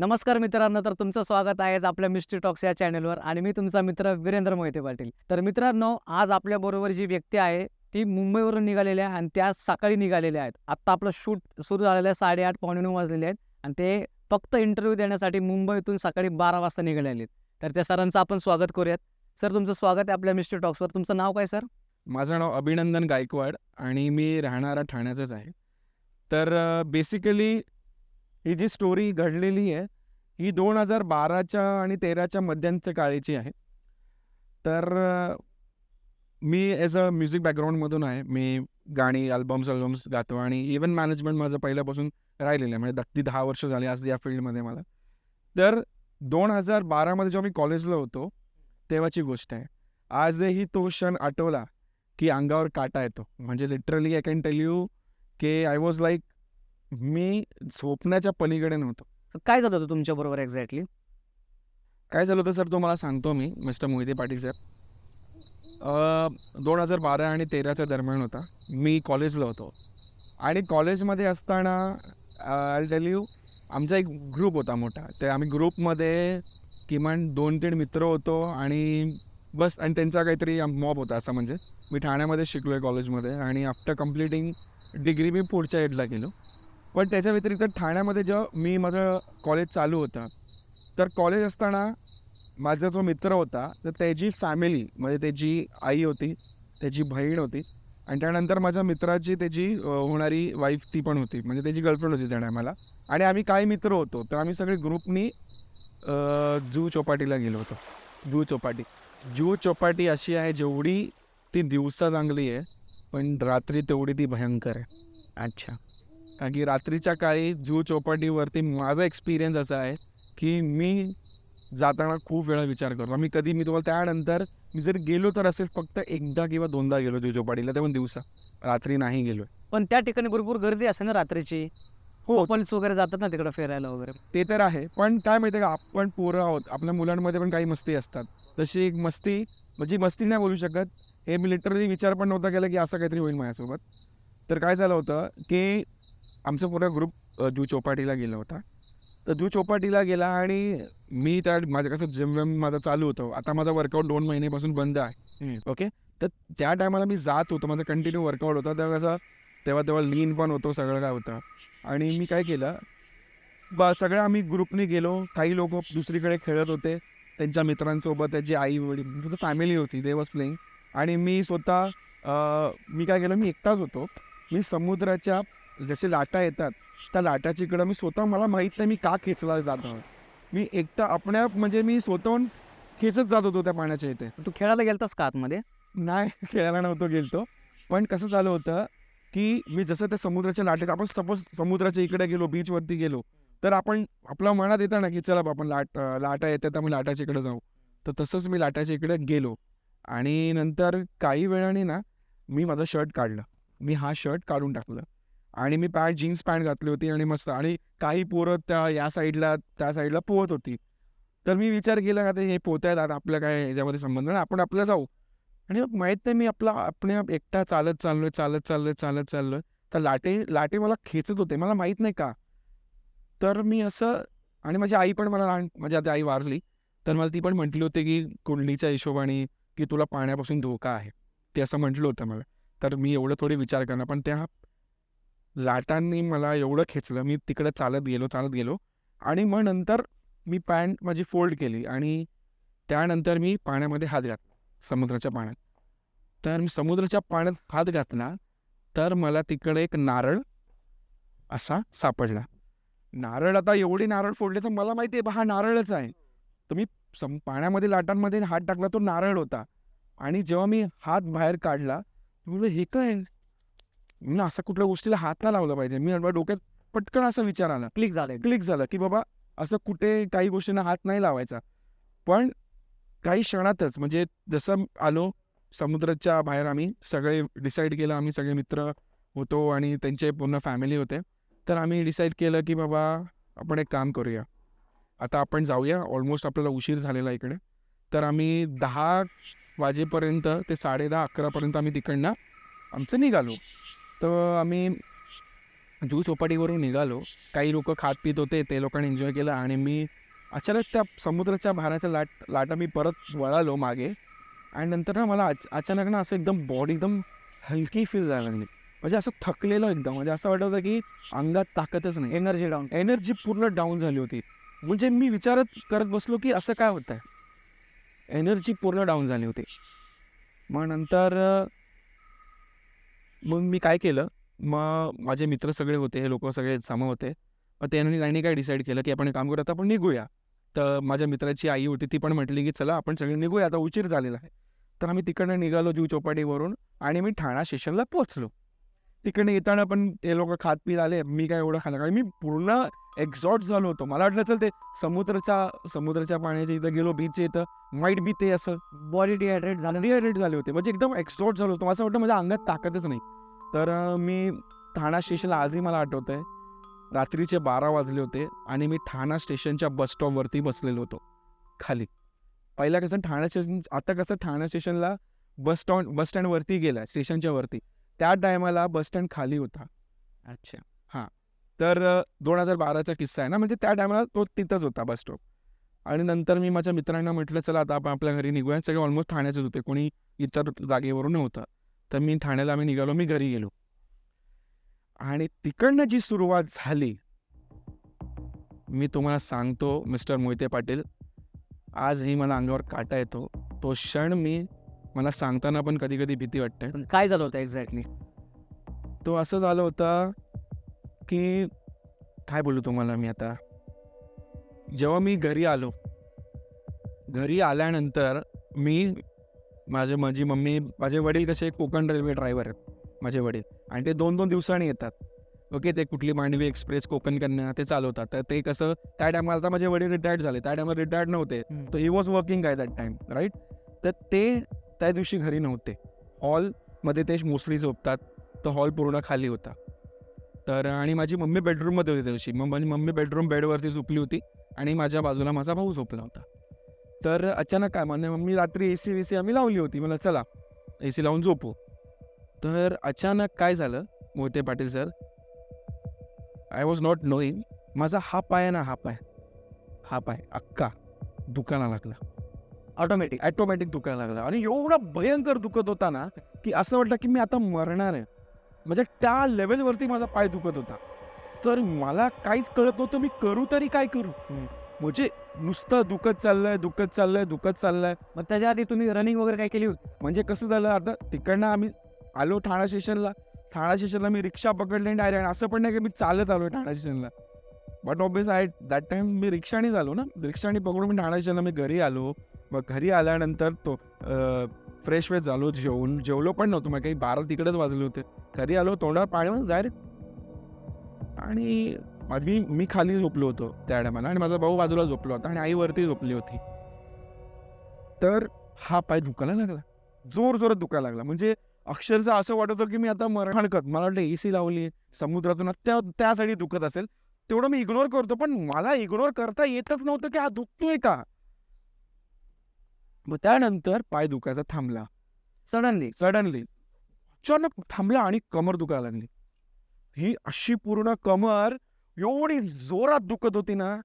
नमस्कार मित्रांनो तर तुमचं स्वागत आहे आपल्या मिस्ट्री टॉक्स या चॅनलवर आणि मी तुमचा मित्र वीरेंद्र मोहिते पाटील. तर मित्रांनो आज आपल्याबरोबर जी व्यक्ती आहे ती मुंबईवरून निघालेली आहे आणि त्या सकाळी निघालेल्या आहेत. आत्ता आपलं शूट सुरू झालेलं आहे साडेआठ पावणे नऊ वाजलेले आहेत आणि ते फक्त इंटरव्ह्यू देण्यासाठी मुंबईतून सकाळी बारा वाजता निघालेले आहेत. तर त्या सरांचं आपण स्वागत करूयात. सर तुमचं स्वागत आहे आपल्या मिस्ट्री टॉक्सवर. तुमचं नाव काय सर? माझं नाव अभिनंदन गायकवाड आणि मी राहणारा ठाण्याचाच आहे. तर बेसिकली ही जी स्टोरी घडलेली आहे ही दोन हजार बाराच्या आणि तेराच्या मध्यांच्या काळीची आहे. तर मी ॲज अ म्युझिक बॅकग्राऊंडमधून आहे. मी गाणी अल्बम्स अल्बम्स गातो आणि इव्हन मॅनेजमेंट माझं पहिल्यापासून राहिलेलं आहे. म्हणजे अगदी दहा वर्ष झाली आज या फील्डमध्ये मला. तर दोन हजार बारामध्ये जेव्हा मी कॉलेजला होतो तेव्हाची गोष्ट आहे. आजही तो क्षण आठवला की अंगावर काटा येतो. म्हणजे literally I can tell you की आय वॉज लाईक मी झोपण्याच्या पलीकडे नव्हतो. काय झालं होतं तुमच्याबरोबर एक्झॅक्टली काय झालं होतं सर तो मला सांगतो मी मिस्टर मोहिते पाटील सर. दोन हजार बारा आणि तेराच्या दरम्यान होता. मी कॉलेजला होतो. आणि कॉलेजमध्ये असताना आय टेल यू आमचा एक ग्रुप होता मोठा. ते आम्ही ग्रुपमध्ये किमान दोन तीन मित्र होतो आणि बस आणि त्यांचा काहीतरी मॉब होता असं म्हणजे. मी ठाण्यामध्ये शिकलो आहे कॉलेजमध्ये आणि आफ्टर कम्प्लिटिंग डिग्री मी पुढच्या एडला गेलो. पण त्याच्या व्यतिरिक्त ठाण्यामध्ये जेव्हा मी माझं कॉलेज चालू होतं तर कॉलेज असताना माझा जो मित्र होता तर त्याची फॅमिली म्हणजे त्याची आई होती त्याची बहीण होती आणि त्यानंतर माझ्या मित्राची त्याची होणारी वाईफ ती पण होती. म्हणजे त्याची गर्लफ्रेंड होती त्या टायमाला आणि आम्ही काही मित्र होतो तर आम्ही सगळे ग्रुपनी जू चौपाटीला गेलो होतो. जू चौपाटी. जू चौपाटी अशी आहे जेवढी ती दिवसा चांगली आहे पण रात्री तेवढी ती भयंकर आहे. अच्छा. कारण की रात्रीच्या काळी जू चौपाटीवरती माझा एक्सपिरियन्स असा आहे की मी जाताना खूप वेळा विचार करतो. मी कधी मी तुम्हाला त्यानंतर मी जर गेलो तर असेल फक्त एकदा किंवा दोनदा गेलो जू चौपाटीला ते पण दिवसा. रात्री नाही गेलो पण त्या ठिकाणी भरपूर गर्दी असते ना रात्रीची? हो. कपल्स वगैरे जातात ना तिकडे फिरायला वगैरे. ते तर आहे. पण काय माहिती आहे का आपण पोरं आहोत. आपल्या मुलांमध्ये पण काही मस्ती असतात. तशी एक मस्ती म्हणजे मस्ती नाही बोलू शकत. हे मी लिटरली विचार पण नव्हता केला की असं काहीतरी होईल माझ्यासोबत. तर काय झालं होतं की आमचा पुरा ग्रुप जू चौपाटीला गेला होता. तर जू चौपाटीला गेला आणि मी त्या माझं कसं जिम विम माझं चालू होतं. आता माझा वर्कआउट दोन महिन्यापासून बंद आहे. ओके? तर त्या टायमाला मी जात होतो. माझं कंटिन्यू वर्कआउट होतं. तेव्हा कसं तेव्हा तेव्हा लीन पण होतो सगळं काय होतं. आणि मी काय केलं ब सगळं आम्ही ग्रुपने गेलो. काही लोक दुसरीकडे खेळत होते. त्यांच्या मित्रांसोबत त्याची आई वडील फॅमिली होती. दे वॉज प्लेईंग आणि मी स्वतः मी काय केलं मी एकटाच होतो. मी समुद्राच्या जसे लाटा येतात त्या लाटाच्या इकडं मी स्वतः मला माहीत नाही मी का खेचला जात मी एकटा आपण्या म्हणजे मी स्वतःहून खेचत जात होतो त्या पाण्याच्या इथे. तू खेळायला गेलतास का आतमध्ये? नाही खेळायला नव्हतो गेलतो. पण कसं झालं होतं की मी जसं त्या समुद्राच्या लाटेत आपण सपोज समुद्राच्या इकडे गेलो बीचवरती गेलो तर आपण आपल्या मनात येतं ना की चला बा आपण लाट लाटा येतात तर आपण लाटाच्या इकडे जाऊ. तर तसंच मी लाटाच्या इकडे गेलो. आणि नंतर काही वेळाने ना मी माझं शर्ट काढलं. मी हा शर्ट काढून टाकलं. आणि मी पॅन्ट जीन्स पॅन्ट घातली होती आणि मस्त आणि काही पोरं त्या या साईडला त्या साईडला पोहत होती. तर मी विचार केला का ते हे पोहत आहेत आता आपलं काय याच्यामध्ये संबंध नाही आपण आपलं जाऊ. आणि मग माहीत नाही मी आपला आपण एकटा चालत चाललोय चालत चाललोय चालत चाललोय. तर लाटे लाटे मला खेचत होते मला माहीत नाही का? तर मी असं आणि माझी आई पण मला लहान माझी आता आई वारली तर मला ती पण म्हटली होती की कुंडलीच्या हिशोबाने की तुला पाण्यापासून धोका आहे. ते असं म्हटलं होतं मला. तर मी एवढं थोडी विचार करणार पण त्या लाटांनी मला एवढं खेचलं. मी तिकडे चालत गेलो चालत गेलो. आणि मग नंतर मी पॅन्ट माझी फोल्ड केली आणि त्यानंतर मी पाण्यामध्ये हात घातला समुद्राच्या पाण्यात. तर मी समुद्राच्या पाण्यात हात घातला तर मला तिकडे एक नारळ असा सापडला. नारळ आता एवढे नारळ फोडले तर मला माहिती आहे हा नारळच आहे. तर मी सम पाण्यामध्ये लाटांमध्ये हात टाकला तो नारळ होता. आणि जेव्हा मी हात बाहेर काढला मी हे काय मी असं कुठल्या गोष्टीला हात नाही लावला पाहिजे. मी डोक्यात पटकन असा विचार आला. क्लिक झालंय. क्लिक झालं की बाबा असं कुठे काही गोष्टींना हात नाही लावायचा. पण काही क्षणातच म्हणजे जसं आलो समुद्राच्या बाहेर आम्ही सगळे डिसाईड केलं आम्ही सगळे मित्र होतो आणि त्यांचे पूर्ण फॅमिली होते. तर आम्ही डिसाईड केलं की बाबा आपण एक काम करूया. आता आपण जाऊया. ऑलमोस्ट आपल्याला उशीर झालेला इकडे. तर आम्ही दहा वाजेपर्यंत ते साडे दहा अकरापर्यंत आम्ही तिकडनं आमचं निघालो. तर आम्ही जू चौपाटीवरून निघालो. काही लोक खात पित होते ते लोकांनी एन्जॉय केलं आणि मी अचानक त्या समुद्राच्या भाराच्या लाट लाटा मी परत वळालो मागे. आणि नंतर ना मला अच अचानक ना असं एकदम बॉडी एकदम हलकी फील जायला लागली. म्हणजे असं थकलेलं एकदम. म्हणजे असं वाटत होतं की अंगात ताकदच नाही. एनर्जी डाऊन एनर्जी पूर्ण डाऊन झाली होती. म्हणजे मी विचारत करत बसलो की असं काय होत आहे एनर्जी पूर्ण डाऊन झाली होती. मग नंतर मग मी काय केलं? मग माझे मित्र सगळे होते हे लोक सगळे जमा होते. मग त्यांनी त्यांनी काय डिसाईड केलं की आपण एक काम करू आता आपण निघूया. तर माझ्या मित्राची आई होती ती पण म्हटली की चला आपण सगळे निघूया आता उशीर झालेला आहे. तर आम्ही तिकडनं निघालो जू चौपाटीवरून आणि मी ठाणा स्टेशनला पोहोचलो. तिकडे येताना पण ते लोक खात पीत आले मी काय एवढं खाल्लं कारण मी पूर्ण एक्झॉट झालो होतो. मला वाटलं चल ते समुद्राच्या समुद्राच्या पाण्याच्या इथं गेलो बीचच्या इथं माईट बी ते असं बॉडी डिहायड्रेट झालं डिहायड्रेट झाले होते. म्हणजे एकदम एक्झॉट झालो होतो. असं वाटतं माझ्या अंगात ताकदच नाही. तर मी ठाणा स्टेशनला आजही मला आठवत आहे रात्रीचे बारा वाजले होते आणि मी ठाणा स्टेशनच्या बस स्टॉपवरती बसलेलो होतो. खाली. पहिला कसं ठाणा स्टेशन आता कसं ठाणा स्टेशनला बस स्टॉप बस स्टँडवरती गेला स्टेशनच्या वरती. त्या टायमाला बस स्टँड खाली होता. अच्छा. तर दोन हजार बाराचा किस्सा आहे ना म्हणजे त्या टायमाला तो तिथंच होता बस स्टॉप. आणि नंतर मी माझ्या मित्रांना म्हटलं चला आता आपण आपल्या घरी निघूया. सगळे ऑलमोस्ट ठाण्याचेच होते. कोणी इतर जागेवरून नव्हतं. तर मी ठाण्याला आम्ही निघालो मी घरी गेलो. आणि तिकडनं जी सुरुवात झाली मी तुम्हाला सांगतो मिस्टर मोहिते पाटील आजही मला अंगावर काटा येतो. तो क्षण मी मला सांगताना पण कधी कधी भीती वाटते. पण काय झालं होतं एक्झॅक्टली तो असं झालं होता की काय बोलू तुम्हाला मी आता? जेव्हा मी घरी आलो घरी आल्यानंतर मी माझे माझी मम्मी माझे वडील कसे कोकण रेल्वे ड्रायव्हर आहेत माझे वडील. आणि ते दोन दोन दिवसांनी येतात. ओके ते कुठली मांडवी एक्सप्रेस कोकण कन्या ते चालवतात. तर ते कसं त्या टायमाला आता माझे वडील रिटायर्ड झाले. त्या टायमाला रिटायर्ड नव्हते. तर ही वॉज वर्किंग काय दॅट टाइम राईट तर ते त्या दिवशी घरी नव्हते. हॉलमध्ये ते मोस्टली झोपतात. तो हॉल पूर्ण खाली होता. तर आणि माझी मम्मी बेडरूममध्ये होती त्या दिवशी मग माझी मम्मी बेडरूम बेडवरती झोपली होती आणि माझ्या बाजूला माझा भाऊ झोपला होता. तर अचानक काय म्हणजे मम्मी रात्री ए सी वी सी आम्ही लावली होती. मला चला ए सी लावून झोपू. तर अचानक काय झालं Mohite Patil sir I was not knowing माझा हा पाय ना हा पाय. हा पाय अक्का दुकाना लागला. ऑटोमॅटिक ॲटोमॅटिक दुखायला लागला. आणि एवढा भयंकर दुखत होता ना की असं वाटलं की मी आता मरणार आहे. म्हणजे त्या लेवलवरती माझा पाय दुखत होता. तर मला काहीच कळत नव्हतं मी करू तरी काय करू? म्हणजे नुसतं दुखत चाललंय दुखत चाललंय दुखत चाललंय. मग त्याच्या आधी तुम्ही रनिंग वगैरे काय केली होती? म्हणजे कसं झालं आता तिकडनं आम्ही आलो ठाणा स्टेशनला ठाणा स्टेशनला मी रिक्षा पकडली डायरेक्ट असं पण नाही की मी चालत आलो ठाणा स्टेशनला but obvious I that time मी रिक्षाने आलो ना. रिक्षाने पकडून मी ठाणा स्टेशनला मी घरी आलो. मग घरी आल्यानंतर तो फ्रेश वेश झालो जेवून जेवलो पण नव्हतो. मग काही बारा तिकडेच वाजले होते. घरी आलो तोंडावर पाणी डायरेक्ट आणि माझी मी खाली झोपलो होतो त्या टायमाला आणि माझा भाऊ बाजूला झोपलो होता आणि आई वरती झोपली होती. तर हा पाय दुखायला लागला. जोर जोरात दुखायला लागला. म्हणजे अक्षरशः असं वाटत होतं की मी आता मरणकत मला वाटलं ए सी लावली समुद्रातून त्या त्यासाठी दुखत असेल. तेवढं मी इग्नोर करतो. पण मला इग्नोर करता येतच नव्हतं की हा दुखतोय का? मग त्यानंतर पाय दुखायचा थांबला. सडनली सडनली अचानक थांबला आणि कमर दुखायला लागली. ही अशी पूर्ण कमर एवढी जोरात दुखत होती ना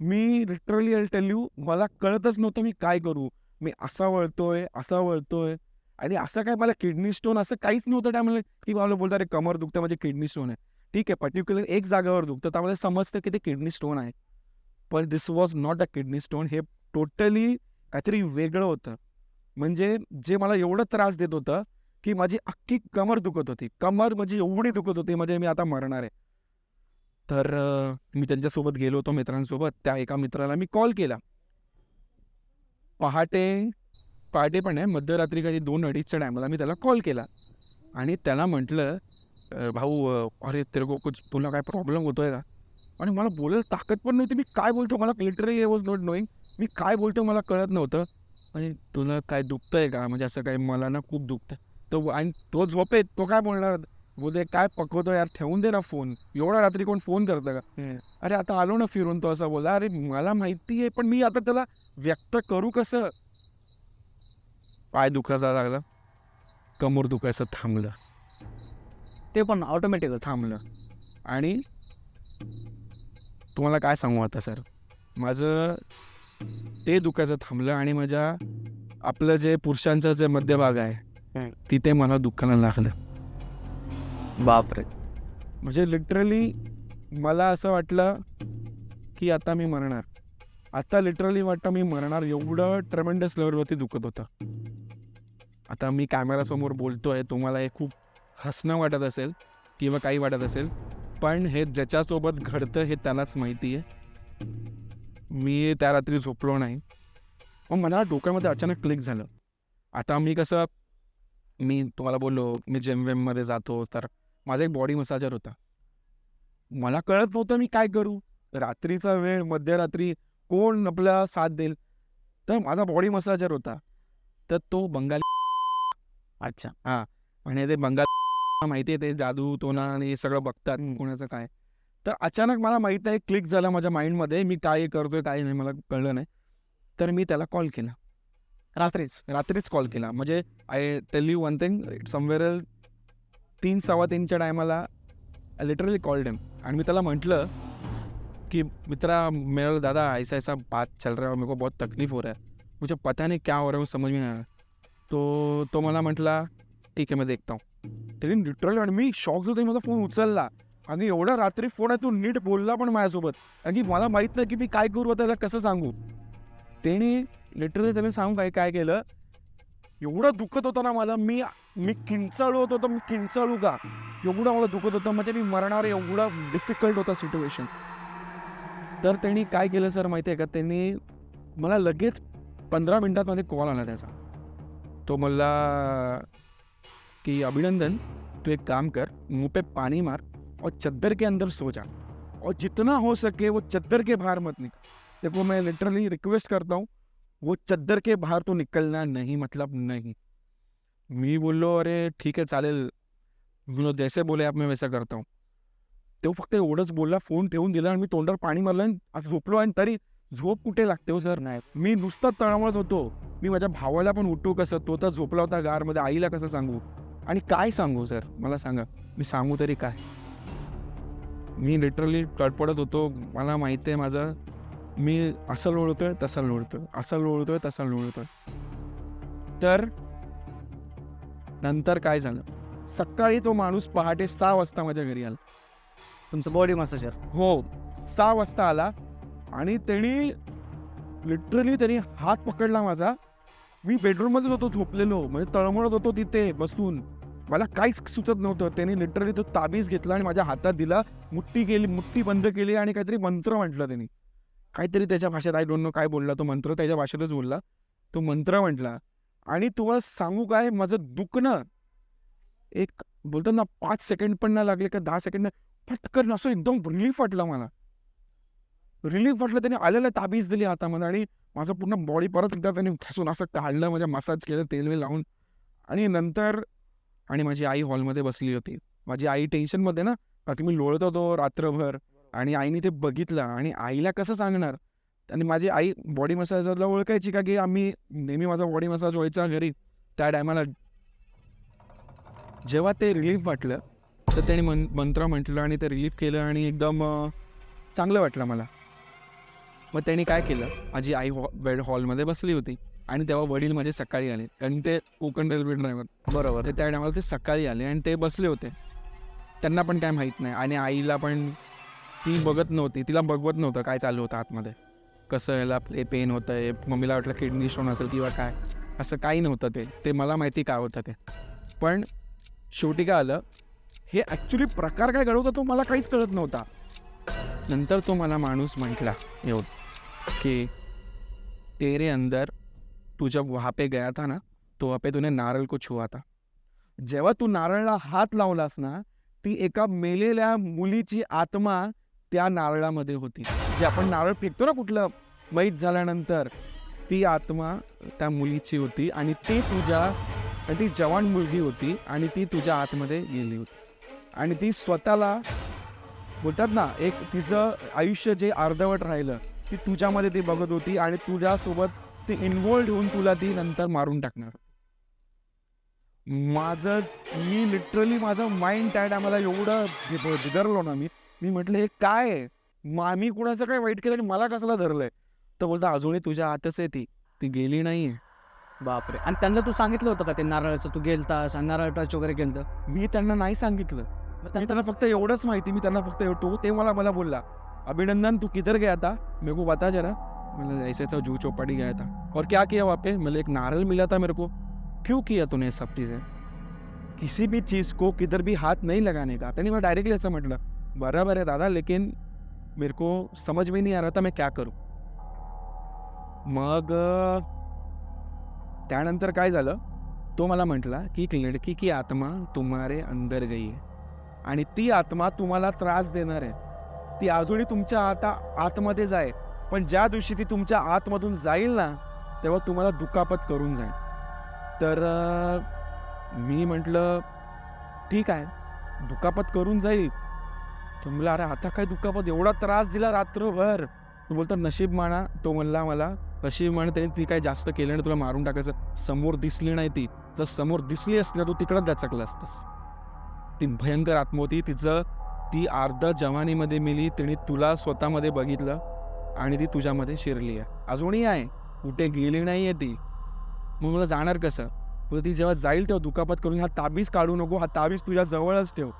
मी लिटरली आय टेल यू मला कळतच नव्हतं मी काय करू. मी असा वळतोय असा वळतोय. आणि असं काय मला किडनी स्टोन असं काहीच नव्हतं त्यामुळे की मला बोलतात अरे कमर दुखतं म्हणजे किडनी स्टोन आहे. ठीक आहे पर्टिक्युलर एक जागेवर दुखतं त्यामुळे समजतं की ते किडनी स्टोन आहे. पण this was not a kidney stone हे टोटली काहीतरी वेगळं होतं. म्हणजे जे मला एवढं त्रास देत होतं की माझी अख्खी कमर दुखत होती. कमर म्हणजे एवढी दुखत होती म्हणजे मी आता मरणार आहे. तर मी त्यांच्यासोबत गेलो होतो मित्रांसोबत. त्या एका मित्राला मी कॉल केला. पहाटे पहाटे पण आहे मध्यरात्री काही दोन अडीचच्या टायमाला मी त्याला कॉल केला. आणि त्याला म्हटलं भाऊ अरे तेरे को कुछ तुला काय प्रॉब्लेम होतोय का? आणि मला बोलायला ताकद पण नव्हती. मी काय बोलतो? मला लिटरली वॉज नॉट नोईंग मी काय बोलतो मला कळत नव्हतं. आणि तुला काय दुखतंय का? म्हणजे असं काय मला ना खूप दुखतं तो आणि तो झोपेत तो काय बोलणार? बोलते काय पकवतो यार? ठेवून दे ना फोन. एवढा रात्री कोण फोन करतं का? अरे आता आलो ना फिरून तो असं बोलला. अरे मला माहिती आहे पण मी आता त्याला व्यक्त करू कसं? पाय दुखायचा लागला. कमर दुखायचं थांबलं. ते पण ऑटोमॅटिक थांबलं. आणि तुम्हाला काय सांगू आता सर? माझं ते दुखायचं थांबलं आणि माझ्या आपलं जे पुरुषांचं जे मध्यभाग आहे. तिथे मला दुखायला लागलं. बापरे. म्हणजे लिटरली मला असं वाटलं की आता मी मरणार. आता लिटरली वाटतं मी मरणार एवढं ट्रेमेंडस लेवलवरती दुखत होतं. आता मी कॅमेरासमोर बोलतोय तुम्हाला हे खूप हसणं वाटत असेल किंवा काही वाटत असेल पण हे ज्याच्यासोबत घडतं हे त्यालाच माहिती आहे. मी त्या रात्री झोपलो नाही. मग मला डोक्यामध्ये अचानक क्लिक झालं. आता मी कसं मी तुम्हाला बोललो मी जेम वेममध्ये जातो तर माझा एक बॉडी मसाजर होता. मला कळत नव्हतं मी काय करू. रात्रीचा वेळ मध्यरात्री कोण आपला साथ देईल? तर माझा बॉडी मसाजर होता. तर तो बंगाली अच्छा आणि ते बंगाल माहिती आहे ते जादू तोना आणि सगळं बघतात कोणाचं काय. तर अचानक मला माहीत नाही क्लिक झालं माझ्या माइंडमध्ये मी काय करतोय काय नाही मला कळलं नाही. तर मी त्याला कॉल केला. रात्रीच रात्रीच कॉल केला. म्हणजे I tell you one thing somewhere तीन सव्वा तीनच्या टायमाला आय लिटरली कॉल्ड हिम आणि मी त्याला म्हटलं कि मित्रा मेरा दादा ऐसा ऐसा बात चल रहा है और मेरे को बहुत तकलीफ हो रहा है. मुझे पता नहीं क्या हो रहा है मुझे समझ में नहीं आ रहा तो तो मला म्हटला ठीक आहे मी देखता हूँ. त्याने लिटरली आणि मी शॉक होतो माझा फोन उचलला. आणि एवढा रात्री फोन आहे तू नीट बोलला पण माझ्यासोबत. कारण की मला माहीत नाही की मी काय करू त्याला कसं सांगू? त्याने लिटरली त्याने सांगू काय काय केलं? एवढं दुखत होतं ना मला मी मी किंचाळू होतो तर मी किंचाळू का? एवढं मला दुखत होतं म्हणजे मी मरणार एवढा डिफिकल्ट होता सिच्युएशन तर त्यांनी काय केलं सर माहिती आहे का? त्यांनी मला लगेच पंधरा मिनटातमध्ये कॉल आला त्याचा. तो मला की अभिनंदन तू एक काम कर मुपे पाणी मार और चद्दर के अंदर सो जा। और जितना हो सके वो चद्दर के बाहर मत निकल। देखो मैं लिटरली रिक्वेस्ट करता हूँ वो चद्दर के बाहर तो निकलना नहीं मतलब नहीं। मी बोललो अरे ठीक आहे चालेल। जैसे बोले आप मैं वैसा करता हूँ। तो फक्त एवढंच बोलला फोन ठेवून दिला आणि मी तोंडावर पाणी मारलं आणि झोपलो आणि तरी झोप कुठे लागते हो सर? नाही. मी नुसता तळमळत होतो. मी माझ्या भावाला पण उठू कसं? तो तर झोपला होता गारमध्ये आईला कसं सांगू? आणि काय सांगू सर? मला सांगा. मी सांगू तरी काय? मी लिटरली तडपडत होतो. मला माहिती आहे माझं. मी असं लोळतोय तसं लोळतोय. असं लोळतोय तसं लोळतोय. तर नंतर काय झालं? सकाळी तो माणूस पहाटे सहा वाजता माझ्या घरी आला. तुमचं बॉडी मसाजर हो. सहा वाजता आला आणि त्यांनी लिटरली त्यांनी हात पकडला माझा. मी बेडरूममध्येच होतो झोपलेलो. म्हणजे तळमळत होतो तिथे बसून. मला काहीच सुचत नव्हतं. त्यांनी लिटरली तो ताबीज घेतला आणि माझ्या हातात दिला मुठ्ठी केली मुठ्ठी बंद केली आणि काहीतरी मंत्र म्हटलं त्यांनी. काहीतरी त्याच्या भाषेत आय डोंट नो काय बोलला तो मंत्र त्याच्या भाषेतच बोलला. तो मंत्र म्हटला आणि तुम्हाला सांगू काय माझं दुखणं एक बोलतात ना पाच सेकंड पण ना लागले का दहा सेकंड पटकन असं एकदम रिलीफ वाटला मला. रिलीफ वाटलं त्याने आलेलं ताबीज दिली हातामध्ये आणि माझं पूर्ण बॉडी परत एकदा त्याने घासून असं काढलं म्हणजे मसाज केलं तेलवेल लावून. आणि नंतर आणि माझी आई हॉलमध्ये बसली होती. माझी आई टेन्शनमध्ये ना बाकी मी लोळत होतो रात्रभर. आणि आईने ते बघितलं आणि आईला कसं सांगणार? आणि माझी आई बॉडी मसाजरला ओळखायची का की आम्ही नेहमी माझा बॉडी मसाज व्हायचा घरी त्या टायमाला जेव्हा ते रिलीफ वाटलं तर त्याने मन मंत्र म्हटलं आणि ते रिलीफ केलं आणि एकदम चांगलं वाटलं मला. मग त्यांनी काय केलं? माझी आई हॉ बेड हॉलमध्ये बसली होती. आणि तेव्हा वडील माझे सकाळी आले. कारण ते कोकण रेल्वे ड्रायव्हर बरोबर. ते त्या टायमाला ते सकाळी आले आणि ते बसले होते. त्यांना पण काय माहीत नाही. आणि आईला पण ती बघत नव्हती. तिला बघवत नव्हतं काय चालू होतं आतमध्ये. कसं याला पेन होतं आहे मम्मीला वाटलं किडनी स्टोन असेल किंवा काय? असं काही नव्हतं ते. ते मला माहिती काय होतं ते. पण शेवटी काय आलं? हे ॲक्च्युली प्रकार काय घडवतं तो मला काहीच कळत नव्हता. नंतर तो मला माणूस म्हटला येऊ कि तेरे अंदर तू जब वहाँ पे गया था ना तो वहाँ पे तूने नारळ को छुआ था। जेव्हा तू नारळाला हात लावलास ना ती एका मेलेल्या मुलीची आत्मा त्या नारळामध्ये होती. जे आपण नारळ फेकतो ना कुठलं मैत झाल्यानंतर ती आत्मा त्या मुलीची होती आणि ती तुझ्या ती जवान मुलगी होती आणि ती तुझ्या आतमध्ये गेली होती. आणि ती स्वतःला बोलतात ना एक तिचं आयुष्य जे अर्धवट राहिलं ती तुझ्यामध्ये ती बघत होती आणि तुझ्यासोबत ती इन्वॉल्ड होऊन तुला ती नंतर मारून टाकणार. माझं मी लिटरली माझं माइंड त्या टायमाला एवढं बिदरलो ना मी. मी म्हटलं हे काय आहे? कुणाचं काय वाईट केलं आणि मला कसला धरलंय? तर बोलता अजूनही तुझ्या हातच आहे ती. ती गेली नाहीये. बापरे. आणि त्यांना तू सांगितलं होतं का ते नारळाचं? तू गेलतास आणि नारळ टच वगैरे केलं मी त्यांना नाही सांगितलं. मी त्यांना फक्त एवढंच माहिती मी त्यांना फक्त तो ते मला मला बोलला अभिनंदन तू किधर गया था मेरे को बता जरा. मतलब ऐसे था जू चौपाटी गया था। और क्या किया वहाँ पे? मतलब एक नारल मिला था मेरे को। क्यों किया तूने सब चीज़ें? किसी भी चीज़ को किधर भी हाथ नहीं लगाने का। नहीं मला डायरेक्टली ऐसा म्हटलं बराबर है दादा लेकिन मेरे को समझ में नहीं आ रहा था मैं क्या करूं। मग त्यानंतर काय झालं? तो मला म्हटला की एक लडकी की आत्मा तुम्हारे अंदर गई है। आणि ती आत्मा तुम्हाला त्रास देणार आहे ती अजूनही तुमच्या आता आतमध्येच आहे पण ज्या दिवशी ती तुमच्या आतमधून जाईल ना तेव्हा तुम्हाला दुखापत करून जाईल. तर मी म्हटलं ठीक आहे दुखापत करून जाईल. तुम्हाला अरे आता काय दुखापत? एवढा त्रास दिला रात्रभर. तू बोलतो नशीब माना. तो म्हणला मला नशीब म्हणा त्याने ती काय जास्त केलं नाही तुला मारून टाकायचं. समोर दिसली नाही ती. जर समोर दिसली असली तू तिकडं दचकला असतास. ती भयंकर आत्म होती. तिचं ती अर्ध जवानीमध्ये मिली. तिने तुला स्वतःमध्ये बघितलं. आणि ती तुझ्यामध्ये शिरली आहे. अजूनही आहे. कुठे गेली नाही आहे ती. मग मला जाणार कसं? पण ती जेव्हा जाईल तेव्हा दुखापत करून हा ताबीज काढू नको हा ताबीज तुझ्या जवळच ठेव.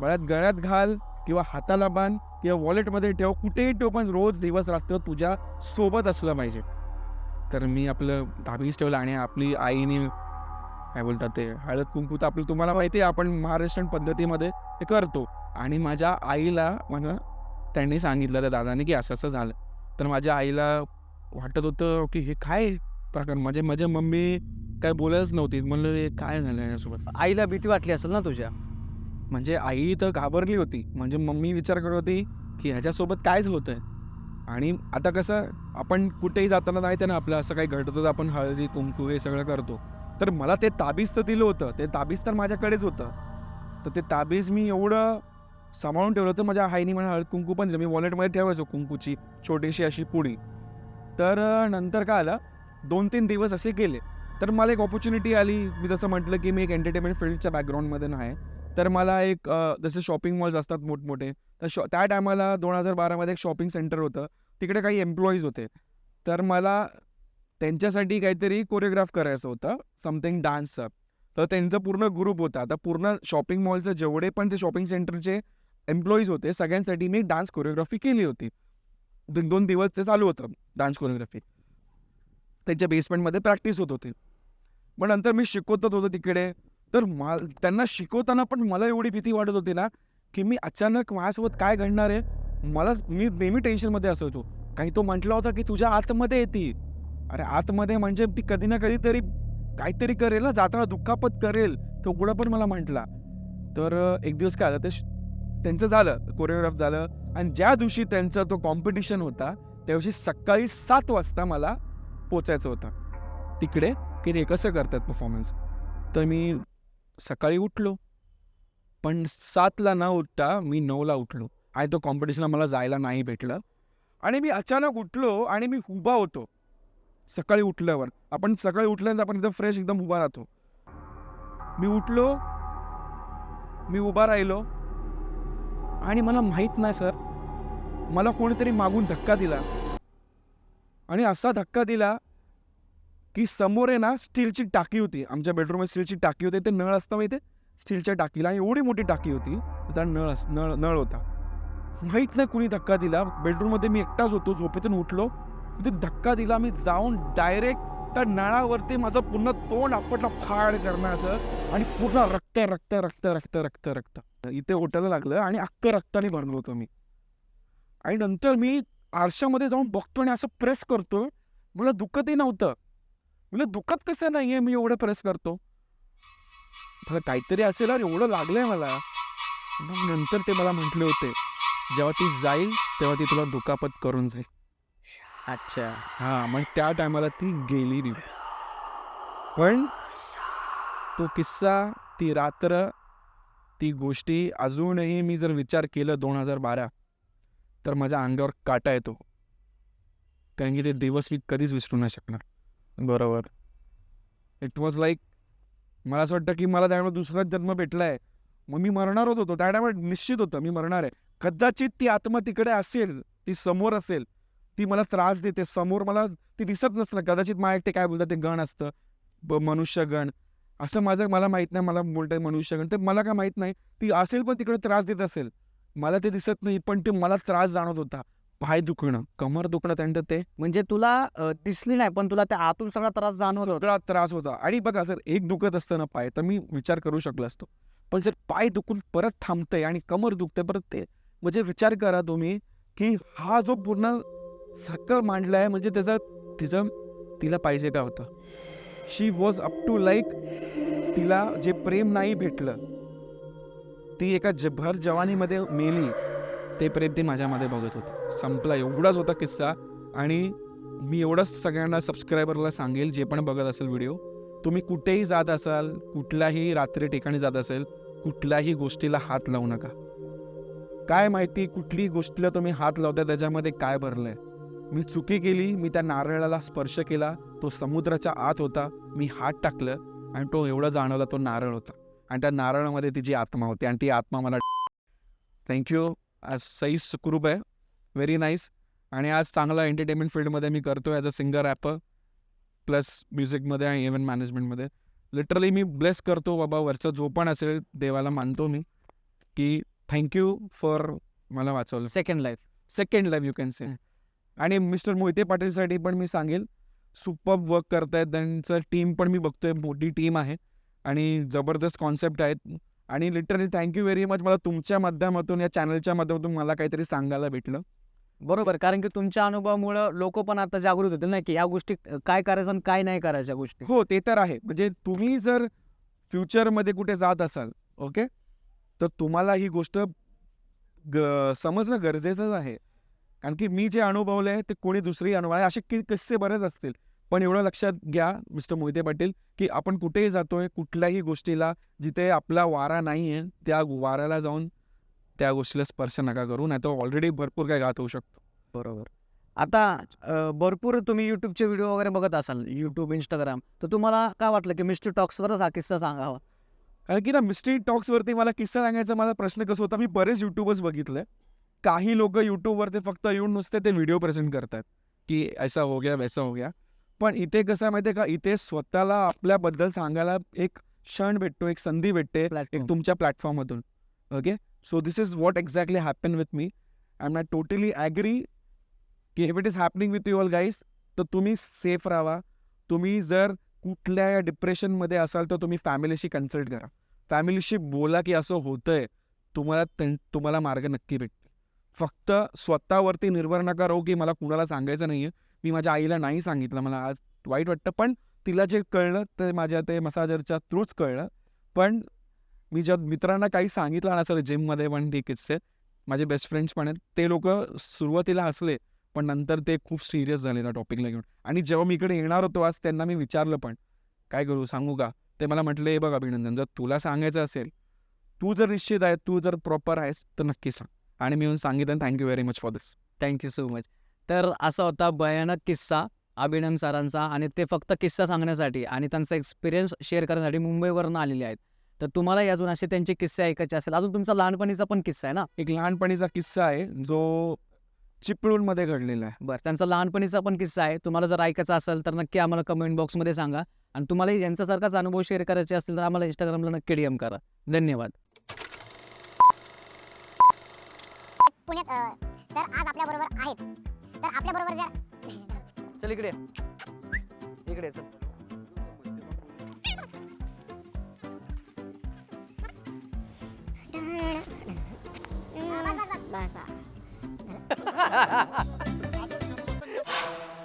बळ्यात गळ्यात घाल किंवा हाताला बांध किंवा वॉलेटमध्ये ठेव. कुठेही ठेव पण रोज दिवस रात्र तुझ्या सोबत असलं पाहिजे. तर मी आपलं ताबीज ठेवलं आणि आपली आईने काय बोलतात ते हळद कुंकू तर आपलं तुम्हाला माहिती आहे आपण महाराष्ट्रीयन पद्धतीमध्ये ते करतो. आणि माझ्या आईला मला त्यांनी सांगितलं त्या दादाने की असं असं झालं. तर माझ्या आईला वाटत होतं की हे काय प्रकार? म्हणजे माझ्या मम्मी काय बोलायच नव्हती. म्हणलं हे काय झालं याच्यासोबत? आईला भीती वाटली असेल ना तुझ्या? म्हणजे आई तर घाबरली होती. म्हणजे मम्मी विचार करत होती की ह्याच्यासोबत कायच होतं आहे आणि आता कसं आपण कुठेही जाताना नाही ना आपलं असं काही घडतं तर आपण हळदी कुंकू हे सगळं करतो. तर मला ते ताबीज तर दिलं होतं. ते ताबीज तर माझ्याकडेच होतं. तर ते ताबीज मी एवढं सांभाळून ठेवलं होतं माझ्या आईने मला हळद कुंकू पण दिलं. मी वॉलेटमध्ये ठेवायचो कुंकूची छोटीशी अशी पुडी. तर नंतर काय आलं? दोन तीन दिवस असे गेले. तर मला एक ऑपॉर्च्युनिटी आली. मी जसं म्हटलं की मी एक एंटरटेनमेंट फील्डच्या बॅकग्राऊंडमध्ये नाही तर मला एक जसे शॉपिंग मॉल्स असतात मोठमोठे तर शॉ त्या टायमाला दोन हजार बारामध्ये एक शॉपिंग सेंटर होतं. तिकडे काही एम्प्लॉईज होते. तर मला त्यांच्यासाठी काहीतरी कोरिओग्राफ करायचं होतं. समथिंग डान्सचं तर त्यांचं पूर्ण ग्रुप होता. आता पूर्ण शॉपिंग मॉलचं जेवढे पण ते शॉपिंग सेंटरचे एम्प्लॉईज होते सगळ्यांसाठी मी डान्स कोरिओग्राफी केली होती. दोन दोन दिवस ते चालू होतं डान्स कोरिओग्राफी त्यांच्या बेसमेंटमध्ये प्रॅक्टिस होत होती. पण नंतर मी शिकवतच होतो तिकडे. तर मा त्यांना शिकवताना पण मला एवढी भीती वाटत होती ना की मी अचानक माझ्यासोबत काय घडणार आहे? मला मी नेहमी टेन्शनमध्ये असायचो. काही तो म्हटला होता की तुझ्या आतमध्ये येते. अरे आतमध्ये म्हणजे ती कधी ना कधीतरी काहीतरी करेल ना जाताना दुखापत करेल तो कुठं पण मला म्हटला. तर एक दिवस काय आलं ते त्यांचं झालं कोरिओग्राफ झालं. आणि ज्या दिवशी त्यांचा तो कॉम्पिटिशन होता त्या दिवशी सकाळी सात वाजता मला पोचायचं होतं. तिकडे की ते कसं करतात परफॉर्मन्स तर मी सकाळी उठलो. पण सातला न उठता मी नऊला उठलो. आणि तो कॉम्पिटिशनला मला जायला नाही भेटलं. आणि मी अचानक उठलो आणि मी उभा होतो. सकाळी उठल्यावर. आपण सकाळी उठल्यानंतर आपण एकदम फ्रेश एकदम उभा राहतो. मी उठलो. मी उभा राहिलो. आणि मला माहीत नाही सर. मला कोणीतरी मागून धक्का दिला. आणि असा धक्का दिला की समोर आहे ना स्टीलची टाकी होती. आमच्या बेडरूममध्ये स्टीलची टाकी होती. ते नळ असतं माहिती स्टीलच्या टाकीला आणि एवढी मोठी टाकी होती. त्याचा नळ अस नळ नळ होता. माहीत नाही कुणी धक्का दिला. बेडरूममध्ये मी एकटाच होतो. झोपेतून उठलो. तिथे धक्का दिला. मी जाऊन डायरेक्ट त्या नळावरती माझं पूर्ण तोंड आपटला फाड करण्याचं आणि पूर्ण रक्त रक्त रक्त रक्त रक्त रक्त. इथे ओटायला लागलं आणि अख्खं रक्ताने भरलो होतो मी. आणि नंतर मी आरशामध्ये जाऊन बघतो आणि असं प्रेस करतो मला दुखतही नव्हतं. म्हणजे दुखत कसं नाही आहे मी एवढं प्रेस करतो. मला काहीतरी असेल अरे एवढं लागलंय मला. मग नंतर ते मला म्हटले होते जेव्हा ती जाईल तेव्हा ती तुला दुखापत करून जाईल. अच्छा. हा मग त्या टायमाला ती गेली नाही. पण तो किस्सा ती रात्र ती गोष्टी अजूनही मी जर विचार केलं दोन हजार बारा तर माझ्या अंगावर काटा येतो. कारण की ते दिवस मी कधीच विसरू नाही शकणार. बरोबर. इट वॉज लाईक मला असं वाटतं की मला त्यामुळे दुसराच जन्म भेटलाय. मग मी मरणारच होतो. त्या टायमात निश्चित होतं मी मरणार आहे. कदाचित ती आत्मा तिकडे असेल ती समोर असेल ती मला त्रास देते. समोर मला ती दिसत नसतं कदाचित माझ्या ते काय बोलतात ते गण असतं. ब- मनुष्यगण. असं माझं मला माहीत नाही. मला बोलतंय मनुष्यगण. ते मला काय माहीत नाही. ती असेल पण तिकडे त्रास देत असेल. मला ते दिसत नाही पण ते मला त्रास जाणवत होता. पाय दुखणं कमर दुखणं त्यानंतर ते म्हणजे तुला दिसली नाही पण तुला त्या आतून सगळा त्रास जाणवत होता. त्रास होता. आणि बघा जर एक दुखत असतं ना पाय तर मी विचार करू शकलो असतो. पण जर पाय दुखून परत थांबतंय आणि कमर दुखते परत ते म्हणजे विचार करा तुम्ही की हा जो पूर्ण सक्क मांडलं आहे म्हणजे त्याचा तिचं तिला पाहिजे का होतं? She was up to like तिला जे प्रेम नाही भेटलं ती एका जभर जवानीमध्ये मेली ते प्रेम ती माझ्यामध्ये बघत होती. संपला एवढाच होता किस्सा आणि मी एवढंच सगळ्यांना सबस्क्रायबरला सांगेल जे पण बघत असेल व्हिडिओ तुम्ही कुठेही जात असाल कुठल्याही रात्री ठिकाणी जात असेल कुठल्याही गोष्टीला हात लावू नका. काय माहिती कुठली गोष्टीला तुम्ही हात लावता त्याच्यामध्ये काय भरलं आहे मी चुकी केली मी त्या नारळाला स्पर्श केला तो समुद्राच्या आत होता मी हात टाकलं आणि तो एवढा जाणवला तो नारळ होता. आणि त्या नारळामध्ये तिची आत्मा होती आणि ती आत्मा मला थँक्यू आज सई सुखरूप आहे. व्हेरी नाईस आणि आज चांगला एंटरटेनमेंट फील्डमध्ये मी करतो as a singer rapper plus म्युझिकमध्ये आणि इव्हेंट मॅनेजमेंटमध्ये लिटरली मी ब्लेस करतो बाबा वरचा जो पण असेल देवाला मानतो मी की थँक्यू फॉर मला वाचवलं. Second life second life you can say आणि मिस्टर मोहिते पाटीलसाठी पण मी सांगेल सुपर वर्क करतायत त्यांचं टीम पण मी बघतोय मोठी टीम आहे आणि जबरदस्त कॉन्सेप्ट आहेत आणि लिटरली थँक्यू व्हेरी मच मला तुमच्या माध्यमातून या चॅनलच्या माध्यमातून मला काहीतरी सांगायला भेटलं. बरोबर कारण की तुमच्या अनुभवामुळं लोक पण आता जागृत होतील ना की या गोष्टी काय करायचं आणि काय नाही करायच्या गोष्टी. हो ते तर आहे. म्हणजे तुम्ही जर फ्युचरमध्ये कुठे जात असाल ओके तर तुम्हाला ही गोष्ट ग समजणं गरजेचंच आहे. कारण की मी जे अनुभवलं आहे ते कोणी दुसरी अनुभव असे कि किस्से बरेच असतील. पण एवढं लक्षात घ्या मिस्टर मोहिते पाटील की आपण कुठेही जातोय कुठल्याही गोष्टीला जिथे आपला वारा नाही आहे त्या वाऱ्याला जाऊन त्या गोष्टीला स्पर्श नका करू नाही तर ऑलरेडी भरपूर काय घात होऊ शकतो. बरोबर. आता भरपूर तुम्ही युट्यूबचे व्हिडिओ वगैरे बघत असाल युट्यूब इंस्टाग्राम तर तुम्हाला काय वाटलं की मिस्टर टॉक्सवरच हा किस्सा सांगावा? कारण की ना मिस्ट्री टॉक्सवरती मला किस्सा सांगायचा मला प्रश्न कसं होता मी बरेच युट्यूबर्स बघितले. काही लोक यूट्यूबवरती फक्त येऊन नुसते ते व्हिडिओ प्रेझेंट करतात की ऐसा हो गया वैसा हो गया. पण इथे कसं आहे माहिती आहे का? इथे स्वतःला आपल्याबद्दल सांगायला एक क्षण भेटतो एक संधी भेटते एक प्लॅटफॉर्म तुमच्या प्लॅटफॉर्ममधून okay so this is what exactly happen with me I I totally agree की if it is happening with you all guys तर तुम्ही सेफ राहा. तुम्ही जर कुठल्या डिप्रेशनमध्ये असाल तर तुम्ही फॅमिलीशी कन्सल्ट करा. फॅमिलीशी बोला की असं होतंय तुम्हाला तुम्हाला मार्ग नक्की भेटतील. फक्त स्वतःवरती निर्भर नका राहू की मला कुणाला सांगायचं नाही आहे मी माझ्या आईला नाही सांगितलं. मला आज वाईट वाटतं. पण तिला जे कळलं ते माझ्या ते मसाजरच्या थ्रूच कळलं. पण मी ज्या मित्रांना काही सांगितलं नसेल जिममध्ये पण ठीक आहे माझे बेस्ट फ्रेंड्स पण आहेत. ते लोक सुरुवातीला हसले पण नंतर ते खूप सिरियस झाले त्या टॉपिकला घेऊन. आणि जेव्हा मी इकडे येणार होतो आज त्यांना मी विचारलं पण काय करू सांगू का? ते मला म्हटलं हे बघ अभिनंदन जर तुला सांगायचं असेल तू जर निश्चित आहे तू जर प्रॉपर आहेस तर नक्की सांग. आणि मी येऊन सांगितलं thank you very much for this thank you so much तर असा होता भयानक किस्सा अभिनंद सरांचा आणि ते फक्त किस्सा सांगण्यासाठी आणि त्यांचा एक्सपिरियन्स शेअर करण्यासाठी मुंबईवरून आलेले आहेत. तर तुम्हालाही अजून असे त्यांचे किस्से ऐकायचे असेल. अजून तुमचा लहानपणीचा पण किस्सा आहे ना? एक लहानपणीचा किस्सा आहे जो चिपळूणमध्ये घडलेला आहे. बरं त्यांचा लहानपणीचा पण किस्सा आहे. तुम्हाला जर ऐकायचा असेल तर नक्की आम्हाला कमेंट बॉक्समध्ये सांगा. आणि तुम्हाला यांच्यासारखाच अनुभव शेअर करायचे असतील तर आम्हाला इंस्टाग्रामला नक्की डी एम करा. धन्यवाद. पुण्यात अ, तर आज आपल्या बरोबर आहेत. तर आपल्या बरोबर जर चल इकडे इकडे चल. बस बस.